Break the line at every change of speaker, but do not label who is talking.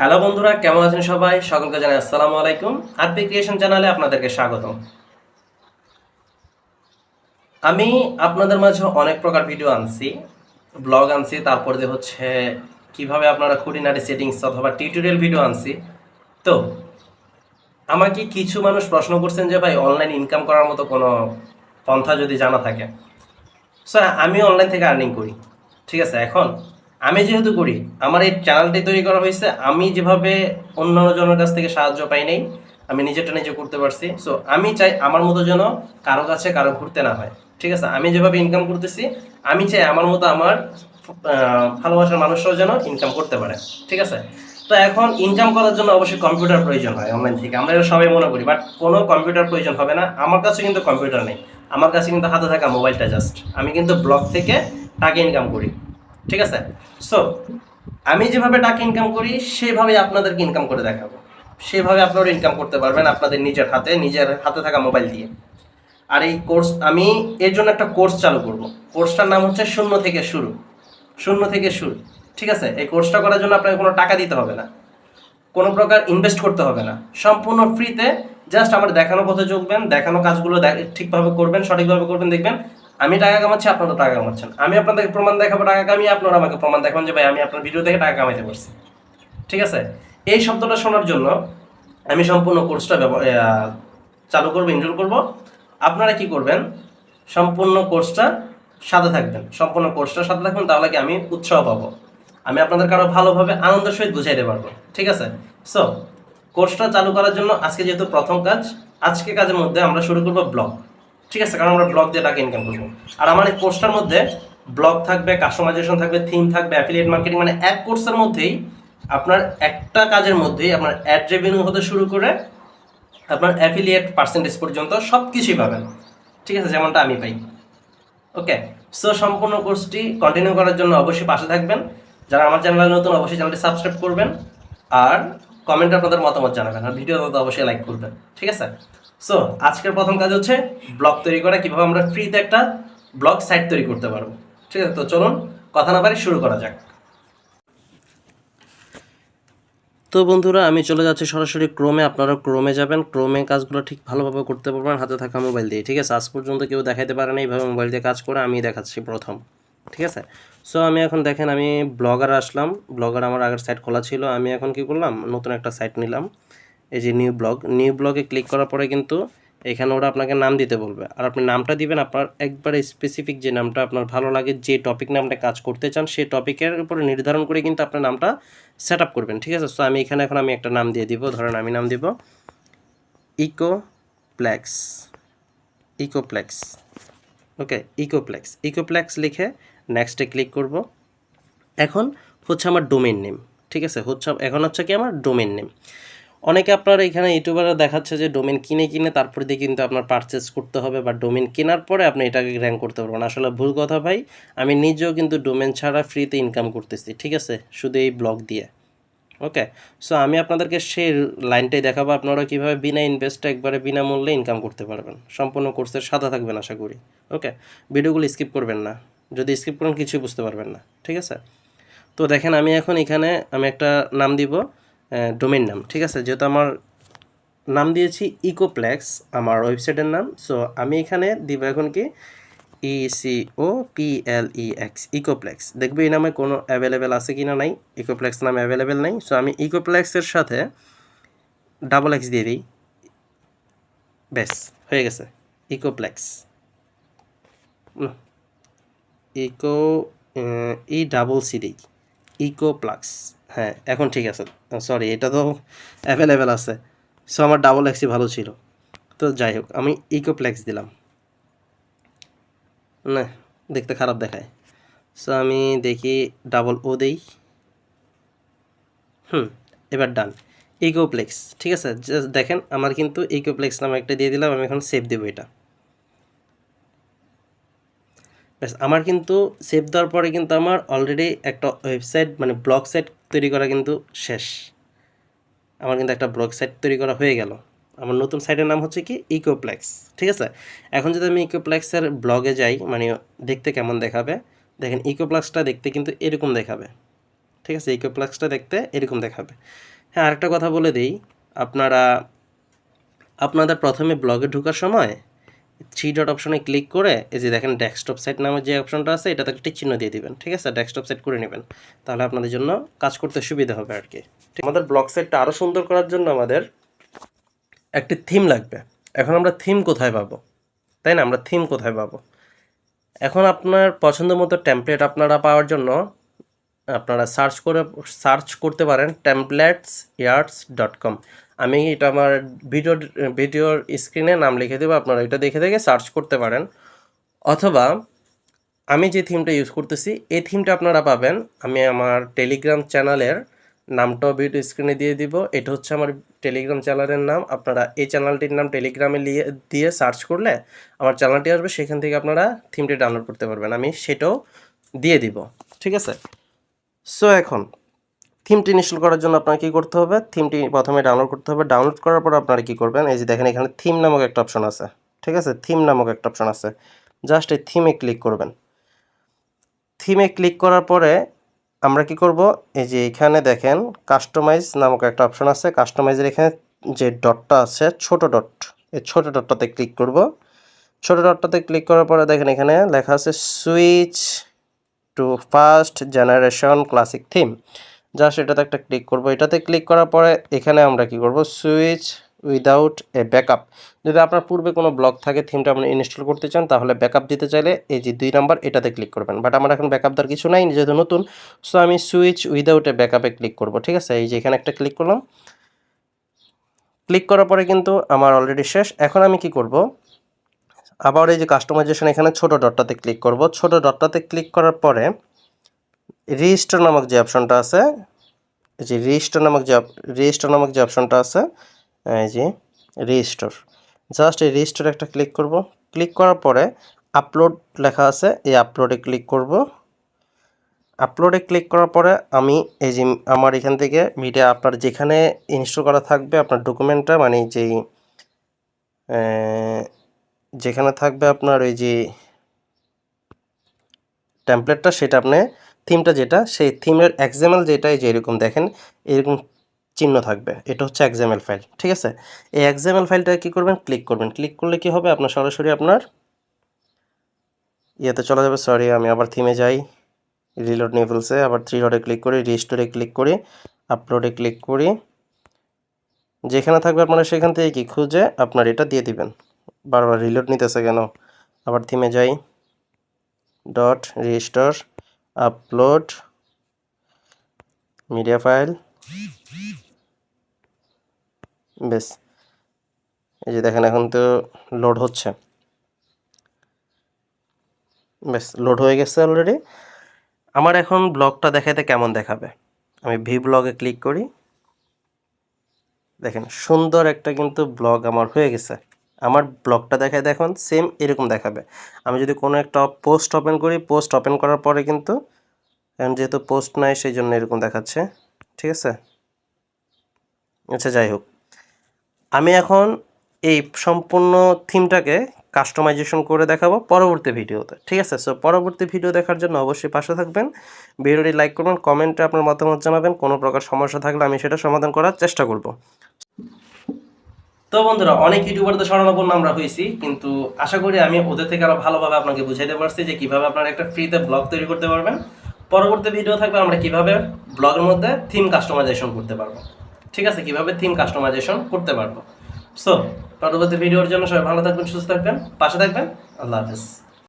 Hello বন্ধুরা, কেমন আছেন সবাই? সকলকে জানাই আসসালামু আলাইকুম। আরপি ক্রিয়েশন চ্যানেলে আপনাদেরকে স্বাগতম। আমি আপনাদের মাঝে অনেক প্রকার ভিডিও আনছি, ব্লগ আনছি, তারপর দিয়ে হচ্ছে কীভাবে আপনারা খুঁটিনাটি সেটিংস অথবা টিউটোরিয়াল ভিডিও আনছি। তো, আমাকে কিছু মানুষ প্রশ্ন করছেন যে, ভাই অনলাইন ইনকাম করার মতো কোনো পন্থা যদি জানা থাকে? স্যার আমি অনলাইন থেকে আর্নিং করি, ঠিক আছে? এখন আমি যেহেতু করি আমার এই চ্যানেলটি তৈরি করা হয়েছে, আমি যেভাবে অন্য জনের কাছ থেকে সাহায্য পাই নাই, আমি নিজেরটা নিজে করতে পারছি। সো আমি চাই আমার মতো যেন কারও কাছে কারও ঘুরতে না হয়। ঠিক আছে? আমি যেভাবে ইনকাম করতেছি, আমি চাই আমার মতো আমার ভালোবাসার মানুষরাও যেন ইনকাম করতে পারে। ঠিক আছে? তো এখন ইনকাম করার জন্য অবশ্যই কম্পিউটার প্রয়োজন হয় অনলাইন থেকে। আমরা এটা সবাই মনে করি বাট কোনো কম্পিউটার প্রয়োজন হবে না। আমার কাছে কিন্তু কম্পিউটার নেই। আমার কাছে কিন্তু হাতে থাকা মোবাইলটা জাস্ট আমি কিন্তু ব্লগ থেকে টাকা ইনকাম করি। ঠিক আছে? সো আমি যেভাবে টাকা ইনকাম করি সেভাবে আপনাদেরকে ইনকাম করে দেখাবো। সেভাবে আপনারা ইনকাম করতে পারবেন আপনাদের নিজের হাতে নিজের হাতে থাকা মোবাইল দিয়ে। আর এই কোর্স আমি এর জন্য একটা কোর্স চালু করব। কোর্সটার নাম হচ্ছে শূন্য থেকে শুরু। শূন্য থেকে শুরু। ঠিক আছে? এই কোর্সটা করার জন্য আপনাকে কোনো টাকা দিতে হবে না। কোনো প্রকার ইনভেস্ট করতে হবে না। সম্পূর্ণ ফ্রিতে জাস্ট আমার দেখানো পথে চলবেন দেখানো কাজগুলো ঠিকভাবে করবেন, সঠিকভাবে করবেন, দেখবেন আমি টাকা কামাচ্ছি, আপনারা টাকা কামাচ্ছেন। আমি আপনাদেরকে প্রমাণ দেখাবো, টাকা কামিয়ে আপনারা আমাকে প্রমাণ দেখাবেন যে, ভাই, আমি আপনার ভিডিও থেকে টাকা কামাইতে পারছি। ঠিক আছে? এই শব্দটা শোনার জন্য আমি সম্পূর্ণ কোর্সটা চালু করব ইনরোল করব। আপনারা কি করবেন? সম্পূর্ণ কোর্সটা সাথে থাকবেন। সম্পূর্ণ কোর্সটা সাথে থাকবেন, তাহলে কি আমি উৎসাহ পাবো। আমি আপনাদেরকে আরও ভালোভাবে আনন্দের সহিত বুঝাইতে পারব। ঠিক আছে? সো কোর্সটা চালু করার জন্য আজকে যেহেতু প্রথম কাজ, আজকে কাজের মধ্যে আমরা শুরু করব ব্লগ ঠিক আছে, কারণ আমরা ব্লগ দিয়ে টাকা ইনকাম করব। আর আমার এই কোর্সটার মধ্যে ব্লগ থাকবে কাস্টমাইজেশন থাকবে থিম থাকবে অ্যাফিলিয়েট মার্কেটিং মানে এক কোর্সের মধ্যেই আপনার একটা কাজের মধ্যেই আপনার অ্যাড রেভিনিউ হতে শুরু করে আপনার অ্যাফিলিয়েট পার্সেন্টেজ পর্যন্ত সব কিছুই পাবেন। ঠিক আছে, যেমনটা আমি পাই। ওকে সো সম্পূর্ণ কোর্সটি কন্টিনিউ করার জন্য অবশ্যই পাশে থাকবেন। যারা আমার চ্যানেলে নতুন, অবশ্যই চ্যানেলটি সাবস্ক্রাইব করবেন। আর কমেন্টে আপনাদের মতামত জানাবেন। আর ভিডিও অবশ্যই লাইক করবেন। ঠিক আছে? সো আজকের প্রথম কাজ হচ্ছে ব্লগ তৈরি করা, কীভাবে আমরা ফ্রিতে একটা ব্লগ সাইট তৈরি করতে পারব। ঠিক আছে, তো চলুন কথা না পারি শুরু করা যাক। তো বন্ধুরা, আমি চলে যাচ্ছি সরাসরি ক্রোমে আপনারা ক্রোমে যাবেন। ক্রোমে কাজগুলো ঠিক ভালোভাবে করতে পারবেন হাতে থাকা মোবাইল দিয়ে। ঠিক আছে, আজ পর্যন্ত কেউ দেখাইতে পারে না এইভাবে মোবাইল দিয়ে কাজ করে, আমি দেখাচ্ছি প্রথম। ঠিক আছে? সো আমি এখন দেখেন, আমি ব্লগার আসলাম। ব্লগার আমার আগের সাইট খোলা ছিল। আমি এখন কি করলাম? নতুন একটা সাইট নিলাম। এই যে নিউ ব্লগ নিউ ব্লগে ক্লিক করার পরে কিন্তু এখানে ওরা আপনাকে নাম দিতে বলবে। আর আপনি নামটা দিবেন, আপনার একবারে স্পেসিফিক যে নামটা আপনার ভালো লাগে, যে টপিক নিয়ে আপনি কাজ করতে চান সেই টপিকের উপরে নির্ধারণ করে কিন্তু আপনার নামটা সেট আপ করবেন, ঠিক আছে? সো আমি এখানে এখন আমি একটা নাম দিয়ে দিব, ধরেন আমি নাম দিব ইকোপ্লেক্স ইকোপ্লেক্স ওকে ইকোপ্লেক্স ইকোপ্লেক্স লিখে নেক্সটে ক্লিক করব। এখন হচ্ছে আমার ডোমেন নেম ঠিক আছে? হচ্ছে, এখন হচ্ছে কি আমার ডোমেন নেম অনেকে আপনার এখানে ইউটিউবাররা দেখাচ্ছে যে ডোমেন কিনে কিনে তারপরে দিয়ে কিন্তু আপনার পারচেস করতে হবে বা ডোমেন কেনার পরে আপনি এটাকে র্যাঙ্ক করতে পারবেন। আসলে ভুল কথা ভাই, আমি নিজেও কিন্তু ডোমেন ছাড়া ফ্রিতে ইনকাম করতেছি, ঠিক আছে? শুধু এই ব্লগ দিয়ে। ওকে সো আমি আপনাদেরকে সেই লাইনটাই দেখাবো। আপনারা কীভাবে বিনা ইনভেস্টে একবারে বিনামূল্যে ইনকাম করতে পারবেন। সম্পূর্ণ কোর্সের সাথে থাকবেন আশা করি। ওকে ভিডিওগুলো স্কিপ করবেন না। যদি স্কিপ করেন, কিছুই বুঝতে পারবেন না। ঠিক আছে? তো দেখেন, আমি এখন এখানে, আমি একটা নাম দিব। ডোমেন নাম, ঠিক আছে? যেহেতু আমার নাম দিয়েছি ইকোপ্লেক্স আমার ওয়েবসাইটের নাম সো আমি এখানে দিব এখন কি? E C O P L E X Ecoplex দেখব এই নামে কোনো অ্যাভেলেবেল আছে কি না নাই? ইকোপ্লেক্স নামে অ্যাভেলেবেল নাই সো আমি ইকোপ্লেক্সের সাথে ডাবল এক্স দিয়ে দিই। ব্যাস, হয়ে গেছে। Ecoplex eco E double C দিই ইকোপ্লাক্স হ্যাঁ এখন ঠিক আছে। সরি এটা তো অ্যাভেলেবেল আছে। সো আমার ডাবল এক্সই ভালো ছিল। তো যাই হোক, আমি ইকোপ্লেক্স দিলাম। না, দেখতে খারাপ দেখায়। সো আমি দেখি ডাবল ও দেই। হুম, এবার ডান ইকোপ্লেক্স ঠিক আছে? জাস্ট দেখেন, আমার কিন্তু ইকোপ্লেক্স নামে একটা দিয়ে দিলাম, আমি এখন সেভ দেবো এটা। ব্যাস, আমার কিন্তু সেভ দেওয়ার পরে কিন্তু আমার অলরেডি একটা ওয়েবসাইট মানে ব্লগ সাইট তৈরি করা কিন্তু শেষ। আমার কিন্তু একটা ব্লগ সাইট তৈরি করা হয়ে গেল। আমার নতুন সাইটের নাম হচ্ছে কি? ইকোপ্লেক্স ঠিক আছে? এখন যদি আমি ইকোপ্লেক্সের ব্লগে যাই মানে দেখতে কেমন দেখাবে? দেখেন ইকোপ্লেক্সটা দেখতে কিন্তু এরকম দেখাবে। ঠিক আছে? ইকো ফ্লেক্সটা দেখতে এরকম দেখাবে। হ্যাঁ আরেকটা কথা বলে দিই। আপনারা, আপনাদের প্রথমে ব্লগে ঢোকার সময় থ্রি ডট অপশনে ক্লিক করে এই যে দেখেন ডেস্কটপ সাইট নামের যে অপশনটা আছে, এটাতে একটা চিহ্ন দিয়ে দিবেন, ঠিক আছে? ডেস্কটপ সেট করে নেবেন। তাহলে আপনাদের জন্য কাজ করতে সুবিধা হবে আর কি। আমাদের ব্লগ সাইটটা আরও সুন্দর করার জন্য আমাদের একটি থিম লাগবে। এখন আমরা থিম কোথায় পাবো? তাই না? আমরা থিম কোথায় পাবো? এখন আপনার পছন্দ মতো টেমপ্লেট আপনারা পাওয়ার জন্য আপনারা সার্চ করে সার্চ করতে পারেন টেমপ্লেটস ইয়ার্স ডট কম আমি এটা আমার ভিডিও, ভিডিওর স্ক্রিনে নাম লিখে দেবো, আপনারা এটা দেখে দেখে সার্চ করতে পারেন। অথবা আমি যে থিমটা ইউজ করতেছি, এই থিমটা আপনারা পাবেন। আমি আমার টেলিগ্রাম চ্যানেলের নামটাও ভিডিও স্ক্রিনে দিয়ে দিব। এটা হচ্ছে আমার টেলিগ্রাম চ্যানেলের নাম। আপনারা এই চ্যানেলটির নাম টেলিগ্রামে দিয়ে সার্চ করলে আমার চ্যানেলটি আসবে, সেখান থেকে আপনারা থিমটি ডাউনলোড করতে পারবেন। আমি সেটাও দিয়ে দিব। ঠিক আছে? সো এখন থিমটি ইনস্টল করার জন্য আপনার কী করতে হবে? থিমটি প্রথমে ডাউনলোড করতে হবে। ডাউনলোড করার পর আপনারা কী করবেন? এই যে দেখেন, এখানে থিম নামক একটা অপশন আছে। ঠিক আছে? থিম নামক একটা অপশন আছে। জাস্ট এই থিমে ক্লিক করবেন। থিমে ক্লিক করার পরে আমরা কি করব? এই যে এখানে দেখেন কাস্টমাইজ নামক একটা অপশন আছে। কাস্টমাইজের এখানে যে ডটটা আছে, ছোট ডট এই ছোট ডটটাতে ক্লিক করব। ছোট ডটটাতে ক্লিক করার পরে দেখেন, এখানে লেখা আছে switch to first generation classic theme just এটাতে একটা ক্লিক করব। এটাতে ক্লিক করার পরে এখানে আমরা কি করব? সুইচ উইদাউট এ ব্যাকআপ যদি আপনার পূর্বে কোনো ব্লগ থাকে থিমটা আপনি ইনস্টল করতে চান, তাহলে ব্যাকআপ দিতে চাইলে এই যে দুই নাম্বার এটাতে ক্লিক করবেন। বাট আমার এখন ব্যাকআপ দেওয়ার কিছু নাই, যেহেতু নতুন সো আমি সুইচ উইদাউট এ ব্যাকআপে ক্লিক করব, ঠিক আছে? এই যে এখানে একটা ক্লিক করলাম। ক্লিক করার পরে কিন্তু আমার অলরেডি শেষ। এখন আমি কি করব? আবার এই যে কাস্টমাইজেশন এখানে ছোট ডটটাতে ক্লিক করব। ছোট ডটটাতে ক্লিক করার পরে রেজিস্টার নামক যে অপশনটা আছে, এই যে রেজিস্টার নামক যে রেজিস্টার নামক যে অপশনটা আছে, এই যে রেজিস্টার জাস্ট এই রেজিস্টার একটা ক্লিক করব। ক্লিক করার পরে আপলোড লেখা আছে, এই আপলোডে ক্লিক করব। আপলোডে ক্লিক করার পরে আমি এই যে আমার এখান থেকে মিডিয়া আপনার যেখানে ইনস্টল করা থাকবে, আপনার ডকুমেন্টটা মানে যেই যেখানে থাকবে আপনার ওই যে টেমপ্লেটটা সেটা আপনি থিমটা যেটা, সেই থিমের এক্সামেল যেটাই যে এরকম দেখেন, এরকম চিহ্ন থাকবে। এটা হচ্ছে এক্সামেল ফাইল ঠিক আছে? এই এক্সামেল ফাইলটা কি করবেন? ক্লিক করবেন। ক্লিক করলে কি হবে? আপনার সরাসরি আপনার ইয়েতে চলে যাবে। সরি আমি আবার থিমে যাই। রিলোড নেভেলসে আবার থ্রি ডটে ক্লিক করি রিস্টোরে ক্লিক করি আপলোডে ক্লিক করি। যেখানে থাকবে আপনারা সেখান থেকে কি খুঁজে আপনার এটা দিয়ে দিবেন। বারবার রিলোড নিতেছে কেন? আবার থিমে যাই। Dot register upload media file. বেশ, এই যে দেখেন এখন তো লোড হচ্ছে। বেশ, লোড হয়ে গেছে অলরেডি আমার এখন ব্লগটা দেখাতে কেমন দেখাবে? আমি ভি ব্লগে ক্লিক করি। দেখেন, সুন্দর একটা কিন্তু ব্লগ আমার হয়ে গেছে। আমার ব্লগটা দেখায় দেখুন সেম এরকম দেখাবে। আমি যদি কোনো একটা পোস্ট ওপেন করি পোস্ট ওপেন করার পরে কিন্তু এখন যেহেতু পোস্ট নাই, সেই জন্য এরকম দেখাচ্ছে। ঠিক আছে? আচ্ছা যাই হোক। আমি এখন এই সম্পূর্ণ থিমটাকে কাস্টমাইজেশন করে দেখাবো পরবর্তী ভিডিওতে। ঠিক আছে? সো পরবর্তী ভিডিও দেখার জন্য অবশ্যই পাশে থাকবেন। ভিডিওটি লাইক করবেন কমেন্টে আপনার মতামত জানাবেন। কোনো প্রকার সমস্যা থাকলে আমি সেটা সমাধান করার চেষ্টা করব। তো বন্ধুরা, অনেক ইউটিউবারদের স্মরণাপন্ন আমরা হয়েছি, কিন্তু আশা করি আমি ওদের থেকে আরও ভালোভাবে আপনাকে বুঝাইতে পারছি যে কীভাবে আপনারা একটা ফ্রিতে ব্লগ তৈরি করতে পারবেন। পরবর্তী ভিডিও থাকবে আমরা কীভাবে ব্লগের মধ্যে থিম কাস্টমাইজেশন করতে পারব। ঠিক আছে? কীভাবে থিম কাস্টমাইজেশন করতে পারব। সো পরবর্তী ভিডিওর জন্য সবাই ভালো থাকবেন, সুস্থ থাকবেন, পাশে থাকবেন, আল্লাহ হাফেজ।